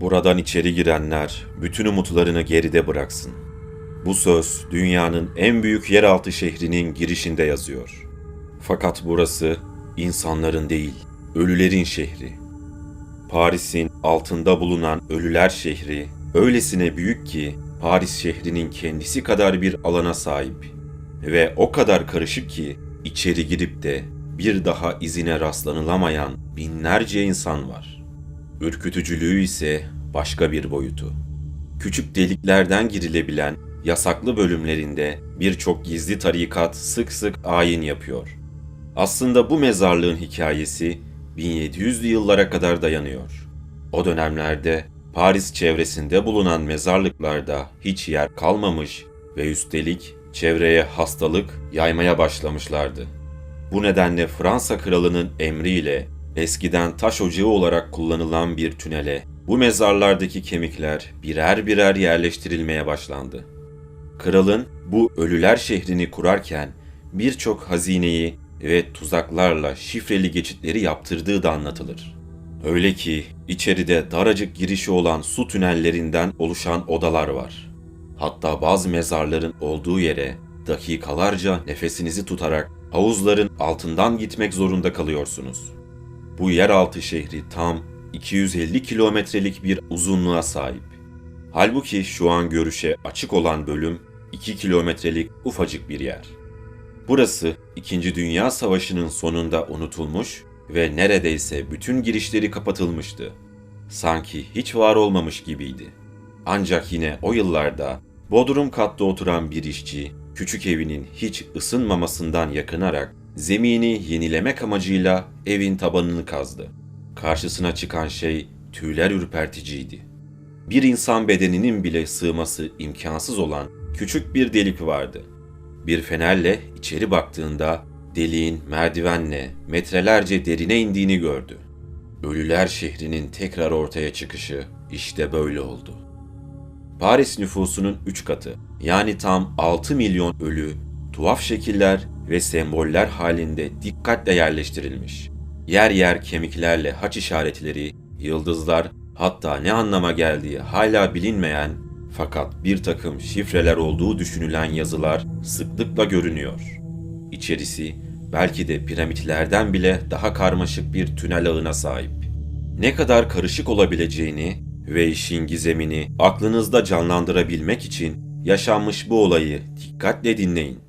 Buradan içeri girenler bütün umutlarını geride bıraksın. Bu söz dünyanın en büyük yeraltı şehrinin girişinde yazıyor. Fakat burası insanların değil, ölülerin şehri. Paris'in altında bulunan Ölüler şehri öylesine büyük ki Paris şehrinin kendisi kadar bir alana sahip ve o kadar karışık ki içeri girip de bir daha izine rastlanılamayan binlerce insan var. Ürkütücülüğü ise başka bir boyutu. Küçük deliklerden girilebilen yasaklı bölümlerinde birçok gizli tarikat sık sık ayin yapıyor. Aslında bu mezarlığın hikayesi 1700'lü yıllara kadar dayanıyor. O dönemlerde Paris çevresinde bulunan mezarlıklarda hiç yer kalmamış ve üstelik çevreye hastalık yaymaya başlamışlardı. Bu nedenle Fransa kralının emriyle eskiden taş ocağı olarak kullanılan bir tünele bu mezarlardaki kemikler birer birer yerleştirilmeye başlandı. Kralın bu ölüler şehrini kurarken birçok hazineyi ve tuzaklarla şifreli geçitleri yaptırdığı da anlatılır. Öyle ki içeride daracık girişi olan su tünellerinden oluşan odalar var. Hatta bazı mezarların olduğu yere dakikalarca nefesinizi tutarak havuzların altından gitmek zorunda kalıyorsunuz. Bu yeraltı şehri tam 250 kilometrelik bir uzunluğa sahip. Halbuki şu an görüşe açık olan bölüm 2 kilometrelik ufacık bir yer. Burası 2. Dünya Savaşı'nın sonunda unutulmuş ve neredeyse bütün girişleri kapatılmıştı. Sanki hiç var olmamış gibiydi. Ancak yine o yıllarda Bodrum katta oturan bir işçi küçük evinin hiç ısınmamasından yakınarak zemini yenilemek amacıyla evin tabanını kazdı. Karşısına çıkan şey tüyler ürperticiydi. Bir insan bedeninin bile sığması imkansız olan küçük bir delik vardı. Bir fenerle içeri baktığında deliğin merdivenle metrelerce derine indiğini gördü. Ölüler şehrinin tekrar ortaya çıkışı işte böyle oldu. Paris nüfusunun 3 katı yani tam 6 milyon ölü, tuhaf şekiller ve semboller halinde dikkatle yerleştirilmiş. Yer yer kemiklerle haç işaretleri, yıldızlar hatta ne anlama geldiği hala bilinmeyen fakat bir takım şifreler olduğu düşünülen yazılar sıklıkla görünüyor. İçerisi belki de piramitlerden bile daha karmaşık bir tünel ağına sahip. Ne kadar karışık olabileceğini ve işin gizemini aklınızda canlandırabilmek için yaşanmış bu olayı dikkatle dinleyin.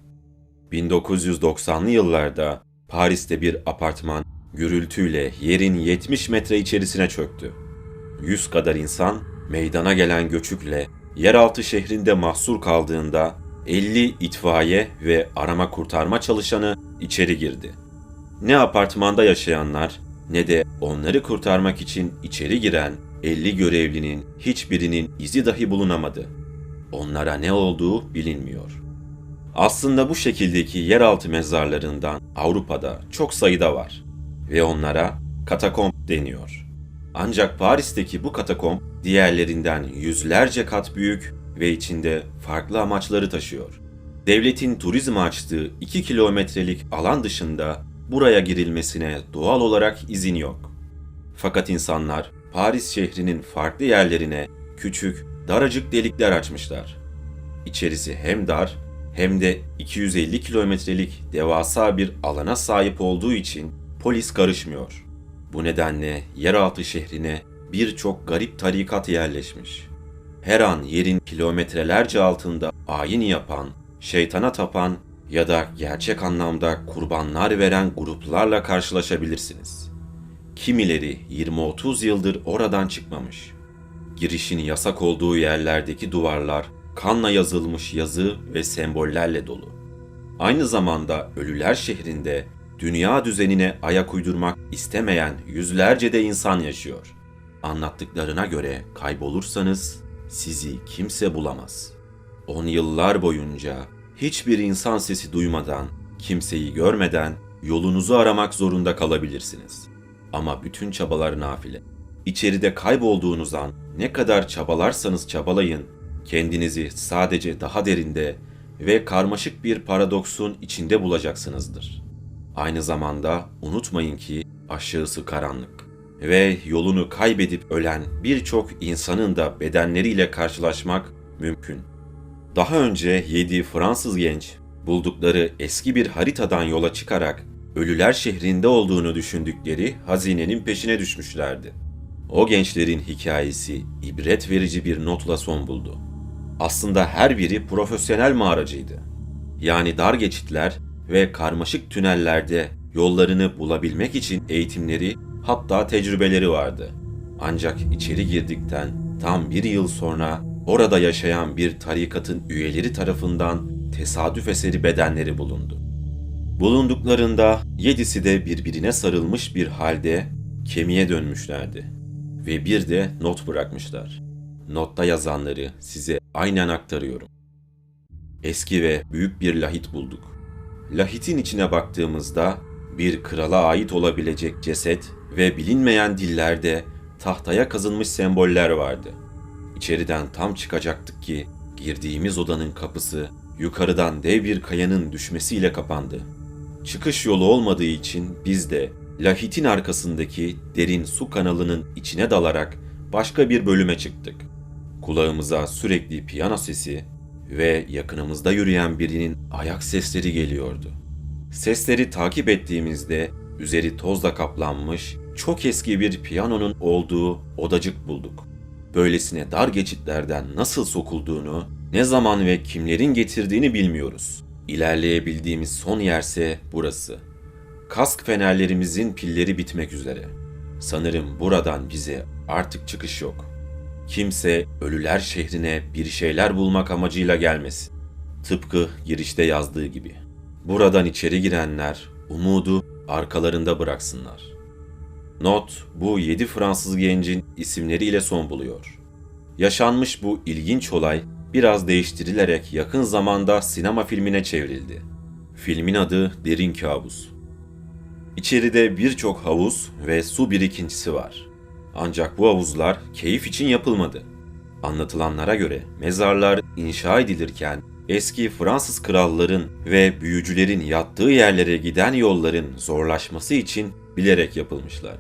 1990'lı yıllarda Paris'te bir apartman gürültüyle yerin 70 metre içerisine çöktü. 100 kadar insan meydana gelen göçükle yeraltı şehrinde mahsur kaldığında 50 itfaiye ve arama kurtarma çalışanı içeri girdi. Ne apartmanda yaşayanlar ne de onları kurtarmak için içeri giren 50 görevlinin hiçbirinin izi dahi bulunamadı. Onlara ne olduğu bilinmiyor. Aslında bu şekildeki yeraltı mezarlarından Avrupa'da çok sayıda var ve onlara katakomb deniyor. Ancak Paris'teki bu katakomb diğerlerinden yüzlerce kat büyük ve içinde farklı amaçları taşıyor. Devletin turizme açtığı 2 kilometrelik alan dışında buraya girilmesine doğal olarak izin yok. Fakat insanlar Paris şehrinin farklı yerlerine küçük, daracık delikler açmışlar. İçerisi hem dar hem de 250 kilometrelik devasa bir alana sahip olduğu için polis karışmıyor. Bu nedenle yeraltı şehrine birçok garip tarikat yerleşmiş. Her an yerin kilometrelerce altında ayin yapan, şeytana tapan ya da gerçek anlamda kurbanlar veren gruplarla karşılaşabilirsiniz. Kimileri 20-30 yıldır oradan çıkmamış. Girişin yasak olduğu yerlerdeki duvarlar kanla yazılmış yazı ve sembollerle dolu. Aynı zamanda Ölüler şehrinde dünya düzenine ayak uydurmak istemeyen yüzlerce de insan yaşıyor. Anlattıklarına göre kaybolursanız sizi kimse bulamaz. On yıllar boyunca hiçbir insan sesi duymadan, kimseyi görmeden yolunuzu aramak zorunda kalabilirsiniz. Ama bütün çabalar nafile. İçeride kaybolduğunuz an ne kadar çabalarsanız çabalayın, kendinizi sadece daha derinde ve karmaşık bir paradoksun içinde bulacaksınızdır. Aynı zamanda unutmayın ki aşağısı karanlık. ve yolunu kaybedip ölen birçok insanın da bedenleriyle karşılaşmak mümkün. Daha önce 7 Fransız genç buldukları eski bir haritadan yola çıkarak Ölüler şehrinde olduğunu düşündükleri hazinenin peşine düşmüşlerdi. O gençlerin hikayesi ibret verici bir notla son buldu. Aslında her biri profesyonel mağaracıydı. Yani dar geçitler ve karmaşık tünellerde yollarını bulabilmek için eğitimleri hatta tecrübeleri vardı. Ancak içeri girdikten tam bir yıl sonra orada yaşayan bir tarikatın üyeleri tarafından tesadüf eseri bedenleri bulundu. Bulunduklarında yedisi de birbirine sarılmış bir halde kemiğe dönmüşlerdi. Ve bir de not bırakmışlar. Notta yazanları size aynen aktarıyorum. Eski ve büyük bir lahit bulduk. Lahitin içine baktığımızda bir krala ait olabilecek ceset ve bilinmeyen dillerde tahtaya kazınmış semboller vardı. İçeriden tam çıkacaktık ki girdiğimiz odanın kapısı yukarıdan dev bir kayanın düşmesiyle kapandı. Çıkış yolu olmadığı için biz de lahitin arkasındaki derin su kanalının içine dalarak başka bir bölüme çıktık. Kulağımıza sürekli piyano sesi ve yakınımızda yürüyen birinin ayak sesleri geliyordu. Sesleri takip ettiğimizde üzeri tozla kaplanmış çok eski bir piyanonun olduğu odacık bulduk. Böylesine dar geçitlerden nasıl sokulduğunu, ne zaman ve kimlerin getirdiğini bilmiyoruz. İlerleyebildiğimiz son yerse burası. Kask fenerlerimizin pilleri bitmek üzere. Sanırım buradan bize artık çıkış yok. Kimse ölüler şehrine bir şeyler bulmak amacıyla gelmesin. Tıpkı girişte yazdığı gibi. Buradan içeri girenler umudu arkalarında bıraksınlar. Not bu yedi Fransız gencin isimleriyle son buluyor. Yaşanmış bu ilginç olay biraz değiştirilerek yakın zamanda sinema filmine çevrildi. Filmin adı Derin Kabus. İçeride birçok havuz ve su birikintisi var. Ancak bu havuzlar keyif için yapılmadı. Anlatılanlara göre mezarlar inşa edilirken eski Fransız kralların ve büyücülerin yattığı yerlere giden yolların zorlaşması için bilerek yapılmışlar.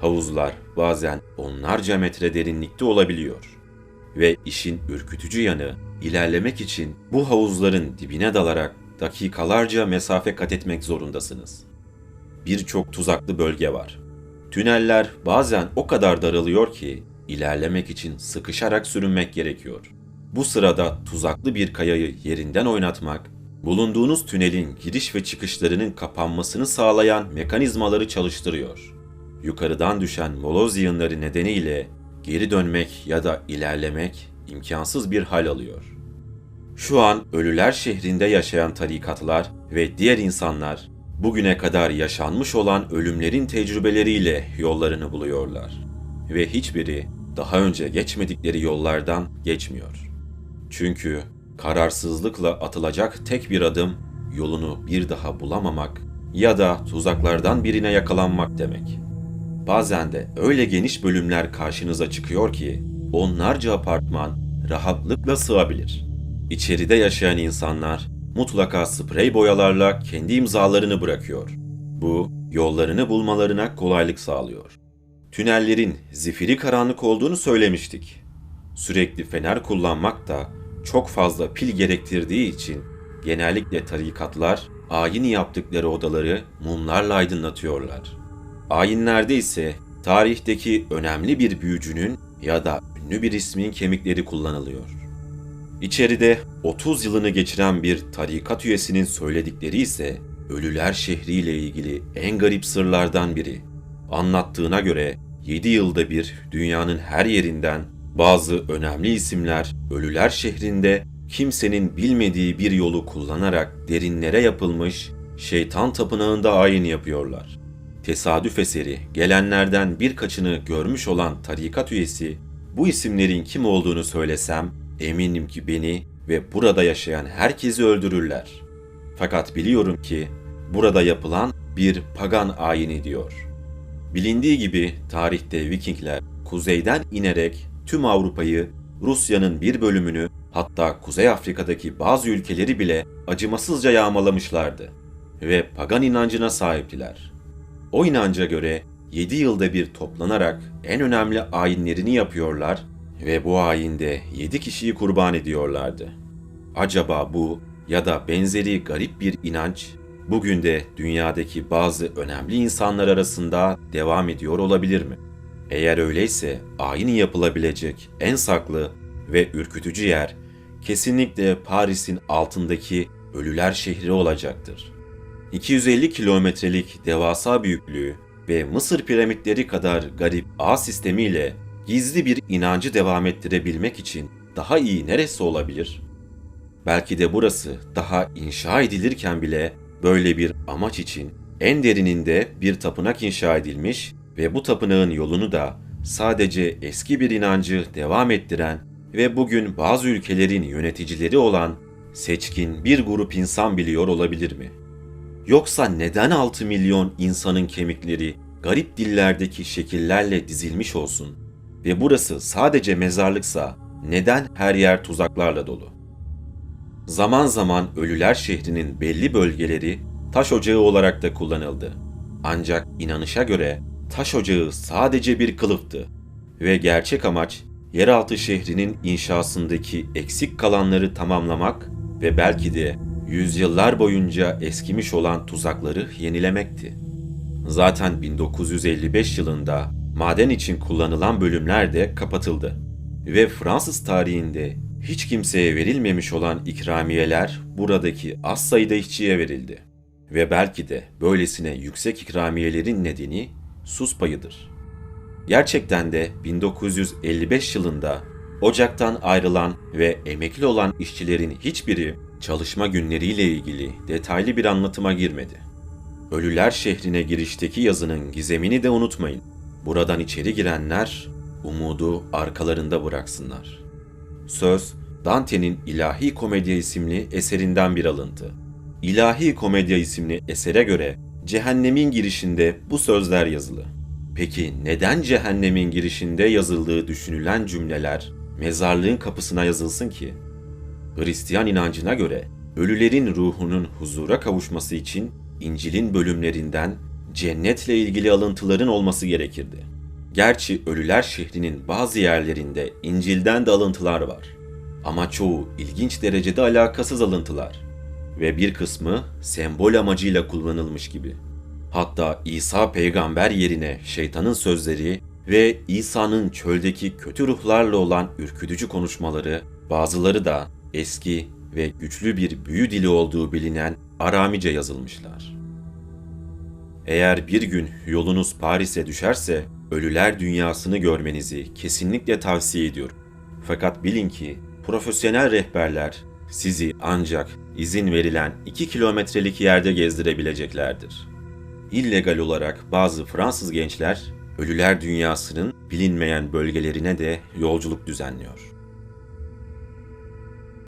Havuzlar bazen onlarca metre derinlikte olabiliyor. Ve işin ürkütücü yanı ilerlemek için bu havuzların dibine dalarak dakikalarca mesafe kat etmek zorundasınız. Birçok tuzaklı bölge var. Tüneller bazen o kadar daralıyor ki ilerlemek için sıkışarak sürünmek gerekiyor. Bu sırada tuzaklı bir kayayı yerinden oynatmak, bulunduğunuz tünelin giriş ve çıkışlarının kapanmasını sağlayan mekanizmaları çalıştırıyor. Yukarıdan düşen moloz yığınları nedeniyle geri dönmek ya da ilerlemek imkansız bir hal alıyor. Şu an ölüler şehrinde yaşayan tarikatlar ve diğer insanlar bugüne kadar yaşanmış olan ölümlerin tecrübeleriyle yollarını buluyorlar ve hiçbiri daha önce geçmedikleri yollardan geçmiyor. Çünkü kararsızlıkla atılacak tek bir adım yolunu bir daha bulamamak ya da tuzaklardan birine yakalanmak demek. Bazen de öyle geniş bölümler karşınıza çıkıyor ki onlarca apartman rahatlıkla sığabilir. İçeride yaşayan insanlar mutlaka sprey boyalarla kendi imzalarını bırakıyor. Bu yollarını bulmalarına kolaylık sağlıyor. Tünellerin zifiri karanlık olduğunu söylemiştik. Sürekli fener kullanmak da çok fazla pil gerektirdiği için genellikle tarikatlar ayin yaptıkları odaları mumlarla aydınlatıyorlar. Ayinlerde ise tarihteki önemli bir büyücünün ya da ünlü bir ismin kemikleri kullanılıyor. İçeride 30 yılını geçiren bir tarikat üyesinin söyledikleri ise Ölüler şehri ile ilgili en garip sırlardan biri. Anlattığına göre 7 yılda bir dünyanın her yerinden bazı önemli isimler Ölüler şehrinde kimsenin bilmediği bir yolu kullanarak derinlere yapılmış şeytan tapınağında ayin yapıyorlar. Tesadüf eseri gelenlerden birkaçını görmüş olan tarikat üyesi bu isimlerin kim olduğunu söylesem eminim ki beni ve burada yaşayan herkesi öldürürler. Fakat biliyorum ki burada yapılan bir pagan ayini diyor. Bilindiği gibi tarihte Vikingler kuzeyden inerek tüm Avrupa'yı, Rusya'nın bir bölümünü hatta Kuzey Afrika'daki bazı ülkeleri bile acımasızca yağmalamışlardı ve pagan inancına sahiptiler. O inanca göre 7 yılda bir toplanarak en önemli ayinlerini yapıyorlar ve bu ayinde 7 kişiyi kurban ediyorlardı. Acaba bu ya da benzeri garip bir inanç bugün de dünyadaki bazı önemli insanlar arasında devam ediyor olabilir mi? Eğer öyleyse ayin yapılabilecek en saklı ve ürkütücü yer kesinlikle Paris'in altındaki Ölüler şehri olacaktır. 250 kilometrelik devasa büyüklüğü ve Mısır piramitleri kadar garip ağ sistemiyle gizli bir inancı devam ettirebilmek için daha iyi neresi olabilir? Belki de burası daha inşa edilirken bile böyle bir amaç için en derininde bir tapınak inşa edilmiş ve bu tapınağın yolunu da sadece eski bir inancı devam ettiren ve bugün bazı ülkelerin yöneticileri olan seçkin bir grup insan biliyor olabilir mi? Yoksa neden 6 milyon insanın kemikleri garip dillerdeki şekillerle dizilmiş olsun ve burası sadece mezarlıksa neden her yer tuzaklarla dolu? Zaman zaman Ölüler şehrinin belli bölgeleri taş ocağı olarak da kullanıldı. Ancak inanışa göre taş ocağı sadece bir kılıftı ve gerçek amaç yeraltı şehrinin inşasındaki eksik kalanları tamamlamak ve belki de yüzyıllar boyunca eskimiş olan tuzakları yenilemekti. Zaten 1955 yılında maden için kullanılan bölümler de kapatıldı ve Fransız tarihinde hiç kimseye verilmemiş olan ikramiyeler buradaki az sayıda işçiye verildi. Ve belki de böylesine yüksek ikramiyelerin nedeni sus payıdır. Gerçekten de 1955 yılında ocaktan ayrılan ve emekli olan işçilerin hiçbiri çalışma günleriyle ilgili detaylı bir anlatıma girmedi. Ölüler şehrine girişteki yazının gizemini de unutmayın. Buradan içeri girenler umudu arkalarında bıraksınlar. Söz Dante'nin İlahi Komedya isimli eserinden bir alıntı. İlahi Komedya isimli esere göre cehennemin girişinde bu sözler yazılı. Peki neden cehennemin girişinde yazıldığı düşünülen cümleler mezarlığın kapısına yazılsın ki? Hristiyan inancına göre ölülerin ruhunun huzura kavuşması için İncil'in bölümlerinden cennetle ilgili alıntıların olması gerekirdi. Gerçi ölüler şehrinin bazı yerlerinde İncil'den de alıntılar var. Ama çoğu ilginç derecede alakasız alıntılar ve bir kısmı sembol amacıyla kullanılmış gibi. Hatta İsa peygamber yerine şeytanın sözleri ve İsa'nın çöldeki kötü ruhlarla olan ürkütücü konuşmaları, bazıları da eski ve güçlü bir büyü dili olduğu bilinen Aramice yazılmışlar. Eğer bir gün yolunuz Paris'e düşerse ölüler dünyasını görmenizi kesinlikle tavsiye ediyorum. Fakat bilin ki profesyonel rehberler sizi ancak izin verilen 2 kilometrelik yerde gezdirebileceklerdir. İllegal olarak bazı Fransız gençler ölüler dünyasının bilinmeyen bölgelerine de yolculuk düzenliyor.